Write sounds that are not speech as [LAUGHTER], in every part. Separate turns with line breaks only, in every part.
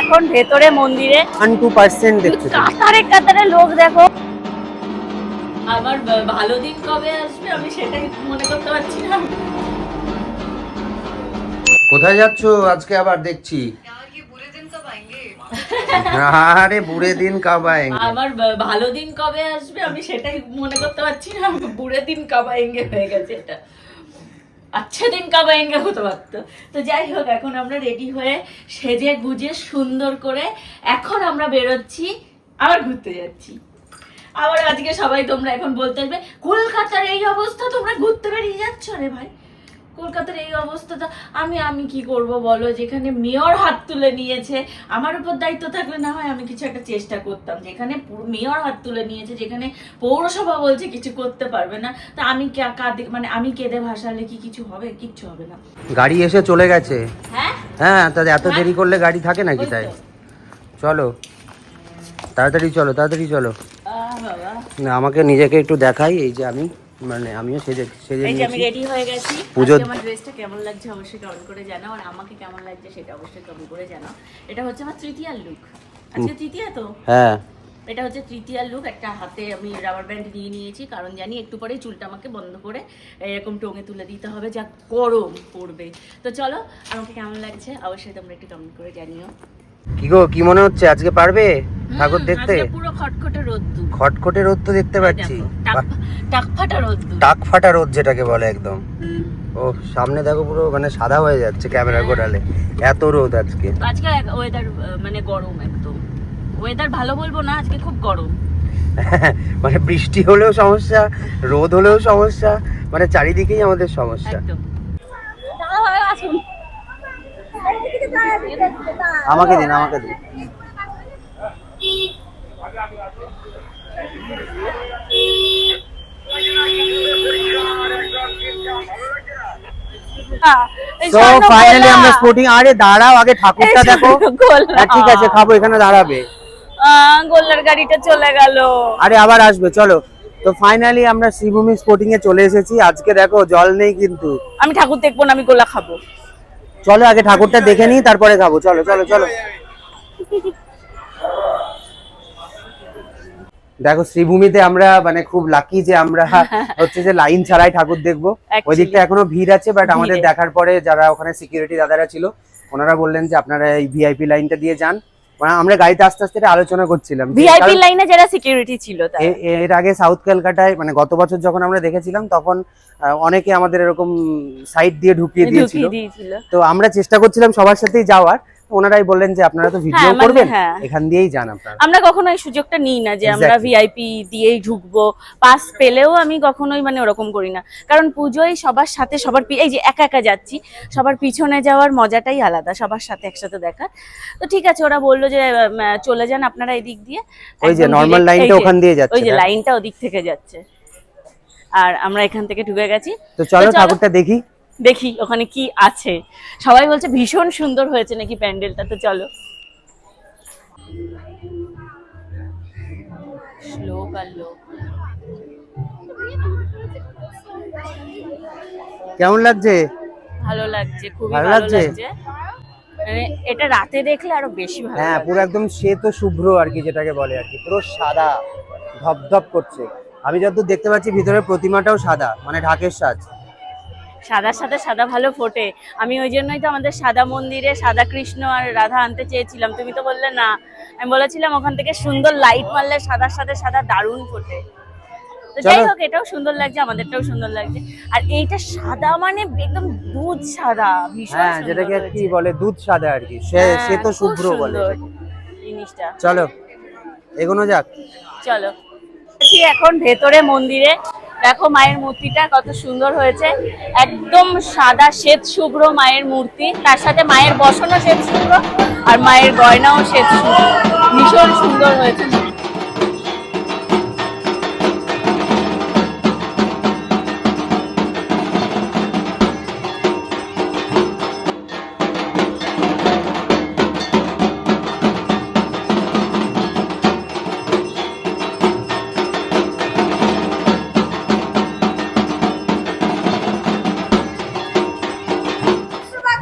এখন ভেতরে মন্দিরে।
টু পার্সেন্ট
কাতারে কাতারে লোক দেখো।
আমার ব- ভালো দিন কবে আসবে আমি সেটাই মনে করতে পারছি না।
কোথায় যাচ্ছ? আজকে আবার দেখছি। আরে বুড়ে দিন
ভালো দিন কবে আসবে আমি সেটাই মনে করতে পারছি না। বুড়ে দিন কব আয়েঙ্গে হয়ে গেছে এটা। আচ্ছা দিন কাবাইঙ্গা হতে পারতো তো যাই হোক, এখন আমরা রেডি হয়ে সেজে গুজে সুন্দর করে এখন আমরা বেরোচ্ছি, আবার ঘুরতে যাচ্ছি। আবার আজকে সবাই তোমরা এখন বলতে আসবে কলকাতার এই অবস্থা, তোমরা ঘুরতে বেরিয়ে যাচ্ছ রে ভাই। কলকাতার এই অবস্থাটা আমি আমি কি করব বলো? যেখানে মেয়র হাত তুলে নিয়েছে আমার উপর দায়িত্ব থাকলে না হয় আমি কিছু একটা চেষ্টা করতাম। যেখানে মেয়র হাত তুলে নিয়েছে যেখানে পৌরসভা বলছে কিছু করতে পারবে না তা আমি কাঁদে মানে আমি কেঁদে ভাসালে কি কিছু হবে? কিচ্ছু হবে না।
গাড়ি এসে চলে গেছে।
হ্যাঁ?
হ্যাঁ তাহলে এত
হ্যাঁ?
দেরি করলে গাড়ি থাকে নাকি তাই? চলো। তাড়াতাড়ি চলো তাড়াতাড়ি চলো। না আমাকে নিজেকে একটু দেখাই এই যে আমি। মানে আমিও সেজে সেজে
এই যে আমি রেডি হয়ে গেছি।
পুজো-
আমার ড্রেসটা কেমন লাগছে অবশ্যই কমেন্ট করে জানাও আর আমাকে কেমন লাগছে সেটা অবশ্যই কমেন্ট করে জানাও। এটা হচ্ছে আমার তৃতীয় লুক আজকে তৃতীয় তো?
হ্যাঁ।
এটা হচ্ছে তৃতীয় লুক একটা হাতে আমি রাবার ব্যান্ড নিয়ে নিয়েছি কারণ জানি একটু পরেই চুলটা আমাকে বন্ধ করে এরকম টোঙে তুলে দিতে হবে যা গরম পড়বে। তো চলো আমাকে কেমন লাগছে অবশ্যই তোমরা একটু কমেন্ট করে জানিও।
কি গো কি মনে হচ্ছে? আজকে পারবে? ঠাকুর দেখতে?
পুরো খটখটে রোদ্দুর।
খটখটে রোদ তো দেখতে পাচ্ছি।
টাক ফাটা রোদ্দুর।
রোদ যেটাকে বলে একদম। ও সামনে দেখো পুরো মানে সাদা হয়ে যাচ্ছে ক্যামেরা গোড়ালে। এত রোদ আজকে।
আজকে ওয়েদার মানে গরম একদম। ওয়েদার ভালো বলব না আজকে খুব গরম। [LAUGHS]
মানে বৃষ্টি হলেও সমস্যা রোদ হলেও সমস্যা মানে চারিদিকেই আমাদের সমস্যা
একদম
আমাকে দিন আমাকে দিন। তো ফাইনালি আমরা স্পোর্টিং আরে দাঁড়াও আগে ঠাকুরটা দেখো। হ্যাঁ, ঠিক আছে খাব এখানে দাঁড়াবে।
গোল্লার গাড়িটা চলে গেল।
আরে আবার আসবে চলো। তো ফাইনালি আমরা শ্রীভূমি স্পোর্টিং এ চলে এসেছি। আজকে দেখো জল নেই কিন্তু।
আমি ঠাকুর দেখব না আমি গোলা খাব।
চলো আগে ঠাকুরটা দেখে নিই তারপরে খাব। চলো চলো চলো। দেখো শ্রীভূমিতে আমরা মানে খুব লাকি যে আমরা হচ্ছে যে লাইন ছাড়াই ঠাকুর দেখব। ওই দিকটা এখনও ভিড় আছে বাট আমাদের দেখার পরে যারা ওখানে সিকিউরিটি দাদারা ছিল ওনারা বললেন যে আপনারা এই ভিআইপি লাইনটা দিয়ে যান। মানে আমরা গাড়িতে আস্তে আস্তে আলোচনা করছিলাম
ভিআইপি লাইনে যারা সিকিউরিটি ছিল
এর আগে সাউথ কলকাতায় মানে গত বছর যখন আমরা দেখেছিলাম তখন অনেকে আমাদের এরকম সাইড দিয়ে ঢুকিয়ে দিয়েছিল। তো আমরা চেষ্টা করছিলাম সবার সাথেই যাওয়ার। ওনারাই বললেন যে আপনারা তো ভিডিও
হ্যাঁ, মানে
করবেন।
হ্যাঁ।
এখান দিয়েই যান আপনারা।
আমরা কখনো এই সুযোগটা নিই না যে আমরা ভিআইপি দিয়েই ঢুকবো। পাস পেলেও আমি কখনোই মানে ওরকম করি না। কারণ পুজোয় সবার সাথে সবার এই যে একা একা যাচ্ছি সবার পিছনে যাওয়ার মজাটাই আলাদা সবার সাথে একসাথে দেখা। তো ঠিক আছে ওরা বলল যে চলে যান আপনারা এই দিক দিয়ে।
ওই যে নর্মাল লাইনটা ওখান দিয়ে যাচ্ছে
ওই যে? লাইনটা ওদিক থেকে যাচ্ছে। আর আমরা এখান থেকে ঢুকে গেছি।
তো চলো। ঠাকুরটা দেখি।
দেখি ওখানে কি আছে। সবাই বলছে ভীষণ সুন্দর হয়েছে নাকি প্যান্ডেলটা তো চলো। শ্লোক আর লোক।
কেমন লাগছে?
ভালো লাগছে খুবই
ভালো? লাগছে?
মানে এটা রাতে দেখলে আরও বেশি ভালো
হ্যাঁ পুরো একদম শ্বেত শুভ্র আর কি যেটাকে বলে আর কি পুরো সাদা ধপধপ করছে। আমি যতদূর দেখতে পাচ্ছি ভিতরে প্রতিমাটাও সাদা মানে ঢাকের সাজ।
সাদার সাথে সাদা ভালো ফোটে। আমি ওই জন্যই তো আমাদের সাদা মন্দিরে সাদা কৃষ্ণ আর রাধা আনতে চেয়েছিলাম। তুমি তো বললে না। আমি বলেছিলাম ওখান থেকে সুন্দর লাইট মারলে সাদার সাথে সাদা দারুণ ফোটে। তো যাই হোক এটাও সুন্দর লাগছে আমাদেরটাও সুন্দর লাগছে। আর এইটা সাদা মানে একদম দুধ সাদা ভীষণ
হ্যাঁ যেটাকে। কি বলে দুধ সাদা আর কি। সে
হ্যাঁ,
সে তো শুভ্র বলে।
জিনিসটা।
চলো এগোনো যাক।
চলো। এখন ভেতরে মন্দিরে দেখো মায়ের মূর্তিটা কত সুন্দর হয়েছে। একদম সাদা শ্বেত শুভ্র মায়ের মূর্তি। তার সাথে মায়ের বসনও শ্বেত শুভ্র আর মায়ের গয়নাও শ্বেত শুভ্র। ভীষণ সুন্দর হয়েছে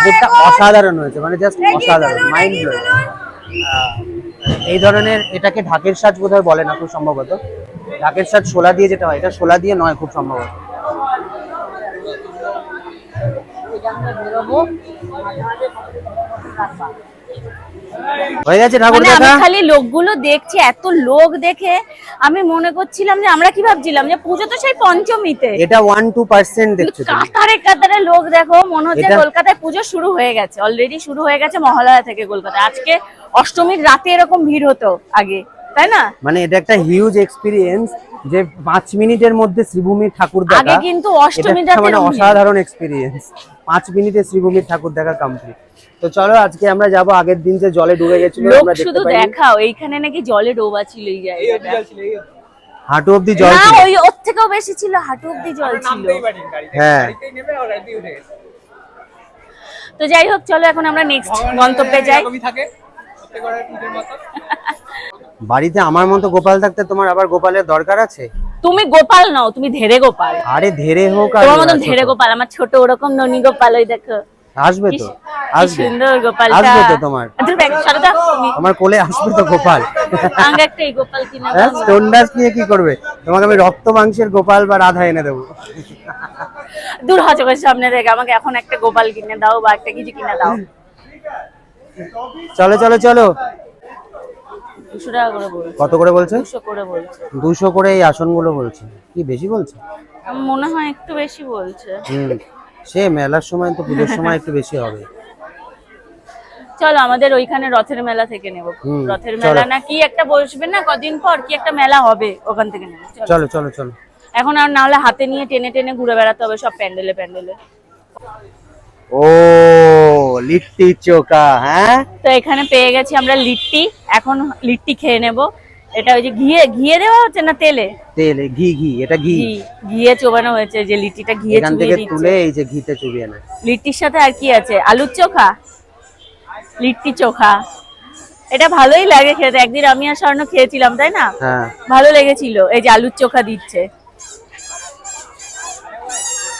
ঠাকুরটা অসাধারণ হয়েছে মানে জাস্ট অসাধারণ মাইন্ড ব্লোয়িং এই ধরনের এটাকে ঢাকের সাজ বোধহয় বলে না খুব সম্ভবত। ঢাকের সাজ শোলা দিয়ে যেটা হয় এটা শোলা দিয়ে নয় খুব সম্ভবত। হয়ে গেছে ঠাকুর
দেখা? আমি খালি লোকগুলো দেখছি এত লোক দেখে আমি মনে করছিলাম যে আমরা কি ভাবছিলাম যে পুজো তো সেই পঞ্চমীতে।
এটা ওয়ান টু পার্সেন্ট দেখছ
কাতারে কাতারে লোক দেখো মনে হচ্ছে কলকাতায় পুজো শুরু হয়ে গেছে অলরেডি শুরু হয়ে গেছে মহালয়া থেকে কলকাতা আজকে অষ্টমীর রাতে এরকম ভিড় হতো আগে। তাই না?
মানে এটা একটা হিউজ এক্সপিরিয়েন্স যে পাঁচ মিনিটের মধ্যে শ্রীভূমির ঠাকুর দেখা।
আগে কিন্তু রাতে
মানে অসাধারণ এক্সপিরিয়েন্স পাঁচ মিনিটে শ্রীভূমির ঠাকুর দেখা কমপ্লিট তো চলো আজকে আমরা যাব আগের দিন যে জলে ডুবে গেছিল আমরা
শুধু
দেখতে
দেখাও এইখানে নাকি জলে ডোবা ছিল এই জায়গাটা।
হাঁটু অব্দি জল
না
ছিল।
ওই ওর থেকেও বেশি ছিল হাঁটু অব্দি জল ছিল।
হ্যাঁ।
তো যাই হোক চলো এখন আমরা নেক্সট গন্তব্যে যাই।
বাড়িতে আমার মতো গোপাল থাকতে তোমার আবার গোপালের দরকার আছে?
তুমি গোপাল নও তুমি ধেরে গোপাল।
আরে ধেরে হোক আর
তোমার মতন ধেরে গোপাল আমার ছোট ওরকম ননি গোপাল ওই দেখো।
আসবে তো আসবে।
সুন্দর গোপালটা।
আসবে তো তোমার।
তো।
আমার কোলে আসবে তো গোপাল।
আমাকে একটা এই গোপাল কিনে দাও।
হ্যাঁ স্টোন ডাস নিয়ে কি করবে? তোমাকে আমি রক্ত মাংসের গোপাল বা রাধা এনে দেবো।
দূর হ সামনে থেকে আমাকে এখন একটা গোপাল কিনে দাও বা একটা কিছু কিনে দাও।
চলো চলো চলো।
করে
কত করে বলছে?
দুশো করে
এই আসনগুলো বলছে। কি বেশি বলছে?
মনে হয় একটু বেশি বলছে।
হুম সে মেলার সময় তো পুজোর সময় একটু বেশি হবে।
চলো আমাদের ওইখানে রথের মেলা থেকে নেব। রথের মেলা না কি একটা বসবে না কদিন পর কি একটা মেলা হবে ওখান থেকে নেব। চলো।
চলো চলো চলো।
এখন আর না হলে হাতে নিয়ে টেনে টেনে ঘুরে বেড়াতে হবে সব প্যান্ডেলে প্যান্ডেলে।
ও লিট্টি চোকা হ্যাঁ?
তো এখানে পেয়ে গেছি আমরা লিট্টি। এখন লিট্টি খেয়ে নেব। এটা ওই যে ঘিয়ে ঘিয়ে দেওয়া হচ্ছে না তেলে?
তেল ঘি ঘি এটা ঘি।
ঘি ঘিয়ে চোবানো হয়েছে যে লিট্টিটা ঘিয়ে
এখান থেকে তুলে এই যে ঘিতে চুবিয়ে নেয়।
লিট্টির সাথে আর কি আছে? আলুর চোখা? লিট্টি চোখা। এটা ভালোই লাগে খেতে। একদিন আমি আর স্বর্ণ খেয়েছিলাম তাই না?
হ্যাঁ।
ভালো লেগেছিল। এই যে আলুর চোখা দিচ্ছে।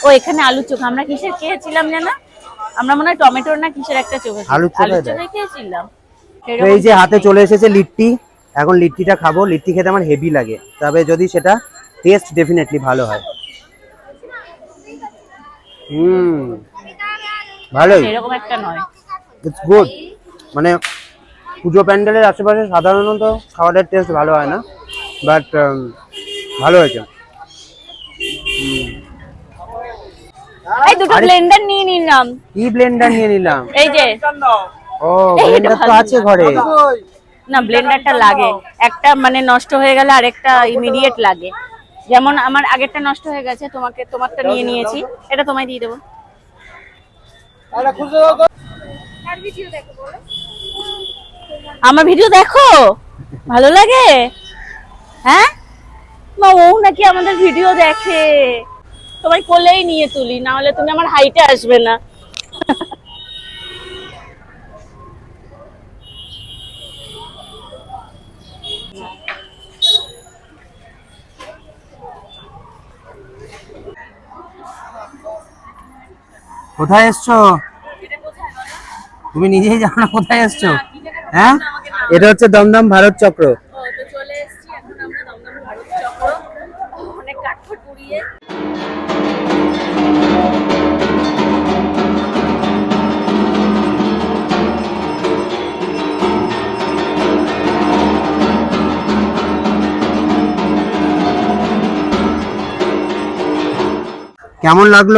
ও এখানে আলুর চোখা। আমরা কিসের খেয়েছিলাম জানা? আমরা মনে হয় টমেটোর না কিসের একটা চোখা।
আলুর চোখা
খেয়েছিলাম
এই যে হাতে চলে এসেছে লিট্টি এখন লিট্টিটা খাব। লিট্টি খেতে আমার হেভি লাগে। তবে যদি সেটা টেস্ট ডেফিনেটলি ভালো হয়। হুম। ভালোই।
এরকম একটা নয়।
ইটস গুড মানে পুজো প্যান্ডেলের আশেপাশে সাধারণত খাবারের টেস্ট ভালো হয় না। বাট ভালো হয়েছে।
এই দুটো ব্লেন্ডার নিয়ে নিলাম।
কি ব্লেন্ডার নিয়ে নিলাম?
এই যে
ও ব্লেন্ডার তো আছে ঘরে।
না ব্লেন্ডারটা লাগে। একটা মানে নষ্ট হয়ে গেলে আরেকটা ইমিডিয়েট লাগে। যেমন আমার আগেরটা নষ্ট হয়ে গেছে তোমাকে তোমারটা নিয়ে নিয়েছি। এটা তোমায় দিয়ে দেবো। আমার ভিডিও দেখো? ভালো লাগে? হ্যাঁ? মা ও নাকি আমাদের ভিডিও দেখে। তোমায় কোলেই নিয়ে তুলি না হলে তুমি আমার হাইটে আসবে না।
কোথায় এসছো? তুমি নিজেই জানো না কোথায় এসছো হ্যাঁ? এটা হচ্ছে দমদম ভারত চক্র।
পারি লাগল?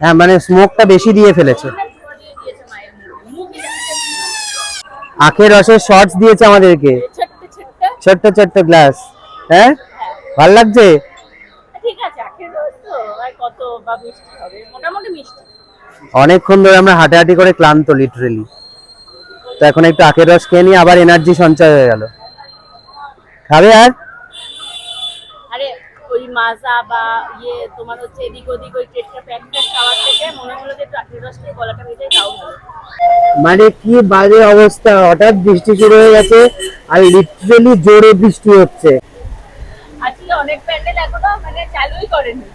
হ্যাঁ মানে স্মোকটা বেশি দিয়ে ফেলেছে। আখের রসের শর্টস দিয়েছে আমাদেরকে।
ছোট্ট ছোট্ট
গ্লাস হ্যাঁ? ভালো লাগছে? অনেকক্ষণ ধরে আমরা হাঁটাহাঁটি করে ক্লান্ত লিটারেলি তো এখন একটু আখের রস খেয়ে নিয়ে আবার এনার্জি সঞ্চয় হয়ে গেল। খাবে আর?
আরে ওই মাজা বা ইয়ে তোমার হচ্ছে এদিক ওদিক ওই টেটটা প্যাক প্যাক খাওয়ার থেকে মনে হলো যে আখের রস খেয়ে গলাটা ভেজে
মানে কি বাজে অবস্থা হঠাৎ বৃষ্টি শুরু হয়ে গেছে আর লিটারেলি জোরে বৃষ্টি হচ্ছে।
আজকে অনেক প্যান্ডেল এখনও মানে চালুই করেনি।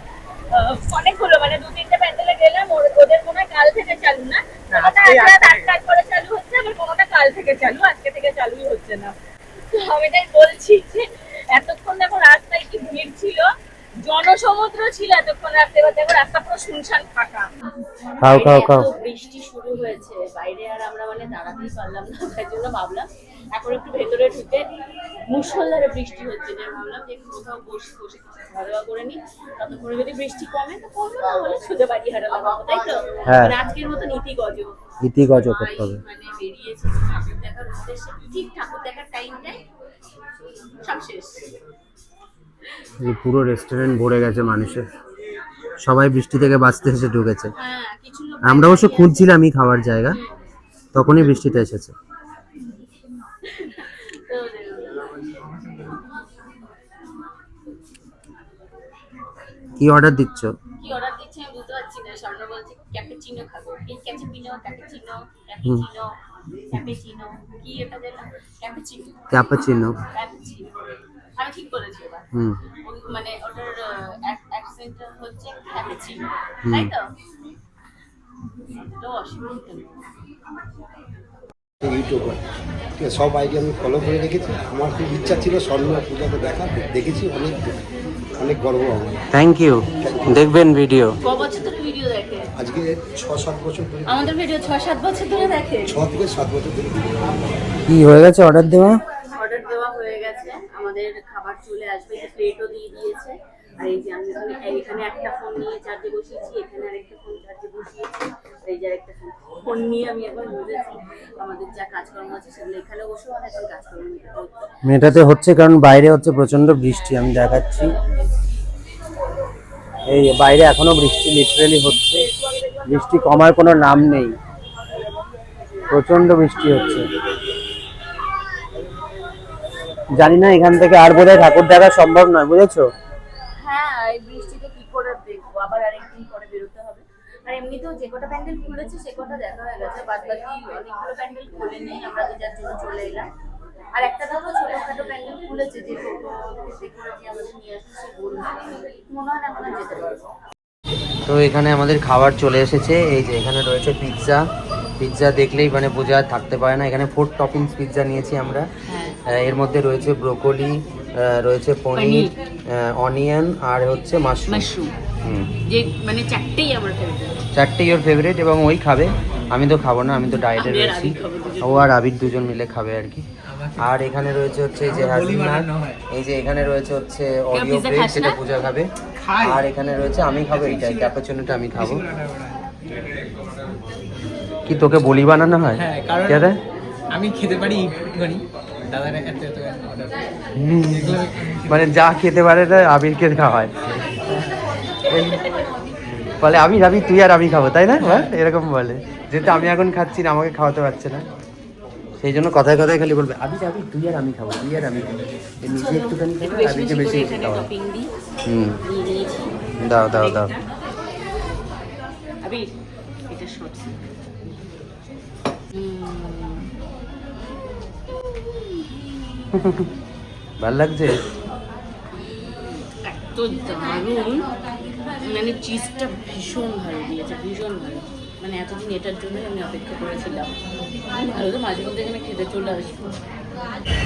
আহ, অনেকগুলো মানে দু তিনটে প্যান্ডেলে গেলাম ওর- ওদের চালু না। কোনোটা আজ রাত আটটার পরে চালু হচ্ছে আবার কোনোটা কাল থেকে চালু আজকে থেকে চালুই হচ্ছে না। তো আমি তাই বলছি যে এতক্ষণ দেখো রাস্তায় কি ভিড় ছিল জনসমুদ্র ছিল এতক্ষণ রাস্তায় এবার দেখো রাস্তা পুরো শুনশান ফাঁকা।
খাও খাও খাও।
বৃষ্টি শুরু হয়েছে বাইরে আর আমরা মানে দাঁড়াতেই পারলাম না তাই জন্য ভাবলাম এখন একটু ভেতরে ঢুকে মুসলধারে বৃষ্টি হচ্ছে যে ভাবলাম যে একটু কোথাও বসে বসে কিছু খাওয়া দাওয়া করে নি ততক্ষণে যদি বৃষ্টি কমে তো কমবে না হলে সোজা বাড়ি হারা লাগাবো তাই তো?
হ্যাঁ।
আজকের মতো নীতি গজ
ইতি গজ করতে হবে।
মানে
পুরো রেস্টুরেন্ট ভরে গেছে মানুষের। সবাই বৃষ্টি থেকে বাঁচতে এসে ঢুকেছে।
হ্যাঁ
আমরা অবশ্য খুঁজছিলামই খাওয়ার জায়গা তখনই বৃষ্টিটা এসেছে। কি অর্ডার দিচ্ছ?
কি অর্ডার দিচ্ছে আমি বুঝতে পারছি না। স্বর্ণ বলছে ক্যাপুচিনো খাব। এই ক্যাপুচিনো ক্যাপুচিনো ক্যাপুচিনো ক্যাপুচিনো কি এটা যেন? ক্যাপুচিনো
ক্যাপাচিনো
ক্যাপুচিনো আমি ঠিক বলেছি এবার।
হুম।
মানে ওটার অ্যাকসেন্ট হচ্ছে ক্যাপুচিনো তাই তো? তো অসুবিধা নেই।
ইউটিউবার সব আইডি আমি ফলো করে রেখেছি। আমার খুব ইচ্ছা ছিল স্বর্ণ পূজাকে দেখা দেখেছি অনেক। অনেক গর্ব আমার
থ্যাংক ইউ দেখবেন ভিডিও
ক বছর ধরে ভিডিও দেখে?
আজকে ছ সাত বছর ধরে।
আমাদের ভিডিও ছয় সাত বছর ধরে দেখে।
ছ থেকে সাত বছর ধরে
কি হয়ে গেছে অর্ডার দেওয়া?
অর্ডার দেওয়া হয়ে গেছে। আমাদের খাবার চলে আসবে প্লেটও দিয়ে দিয়েছে। আর এই যে আমি এখানে একটা ফোন নিয়ে চার্জে বসিয়েছি এখানে আরেকটা ফোন চার্জে বসিয়েছি। এই যে আরেকটা ফোন ফোন নিয়ে আমি এখন বুঝেছি আমাদের যা কাজকর্ম আছে সেগুলো এখানে বসেও আর এখন কাজকর্ম মেটাতে হচ্ছে
কারণ বাইরে হচ্ছে প্রচণ্ড বৃষ্টি আমি দেখাচ্ছি। এই বাইরে এখনও বৃষ্টি লিটারেলি হচ্ছে। বৃষ্টি কমার কোনো নাম নেই। প্রচণ্ড বৃষ্টি হচ্ছে। জানি না এখান থেকে আর বোধহয় ঠাকুর দেখা সম্ভব নয় বুঝেছ?
হ্যাঁ এই বৃষ্টিতে আর এমনিতেও যে কটা প্যান্ডেল খুলেছে সে কটা দেখা হয়ে গেছে। বাদ বাকি অনেকগুলো প্যান্ডেল খুলে নেই আমরা যার জন্য চলে এলাম। আর একটা দেখো ছোটখাটো প্যান্ডেল খুলেছে যে টেকনোলজি আমাদের নিয়ে আসছে সে বলবে মনে হয় এখন যেতে পারব।
তো এখানে আমাদের খাবার চলে এসেছে। এই যে এখানে রয়েছে পিৎজা পিৎজা দেখলেই মানে বোঝা থাকতে পারে না। এখানে ফোর টপিংস পিৎজা নিয়েছি আমরা।
হ্যাঁ।
এর মধ্যে রয়েছে ব্রোকলি রয়েছে পনির অনিয়ন আর হচ্ছে মাশরুম
মাশরুম
হুম।
যে মানে চারটেই আমার ফেভারিট
চারটে ইওর ফেভারিট এবং ওই খাবে। আমি তো খাব না আমি তো ডায়েটে রয়েছি। ও আর আবির দুজন মিলে খাবে আর কি। আর এখানে রয়েছে হচ্ছে এই যে হাজনাট এই যে এখানে রয়েছে হচ্ছে অডিও ব্রেড
না?
পূজা খাবে। আর এখানে রয়েছে আমি খাব এইটাই ক্যাপাচুনোটা আমি খাব। কি তোকে বলি বানানো হয়?
হ্যাঁ, কারণ- আমি খেতে পারি একটুখানি। দাদার এত এত অর্ডার
মানে যা খেতে পারে না আবিরকে খাওয়ায়। বলে আমি আবির তুই আর আমি খাব। তাই না? এরকম বলে। যেহেতু আমি এখন খাচ্ছি না আমাকে খাওয়াতে পারছে না। সেই জন্য কথায় কথায় খালি বলবে আবির আবির তুই আর আমি খাব তুই আর আমি খাব। নিজে একটুখানি খাবে
বেশি
হুম। দাও দাও দাও। [LAUGHS] ভালো লাগছে?
এত দারুণ। মানে চিজটা ভীষণ ভালো দিয়েছে, ভীষণ ভালো। মানে এতদিন এটার জন্যই আমি অপেক্ষা করেছিলাম। ভালো তো মাঝে মধ্যে এখানে খেতে চলে আসব।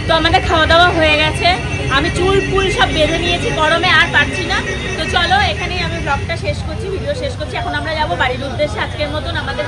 তো আমাদের খাওয়া দাওয়া হয়ে গেছে। আমি চুল ফুল সব বেঁধে নিয়েছি, গরমে আর পারছি না। তো চলো, এখানেই আমি ব্লগটা শেষ করছি ভিডিও শেষ করছি। এখন আমরা যাব বাড়ির উদ্দেশ্যে। আজকের মতন আমাদের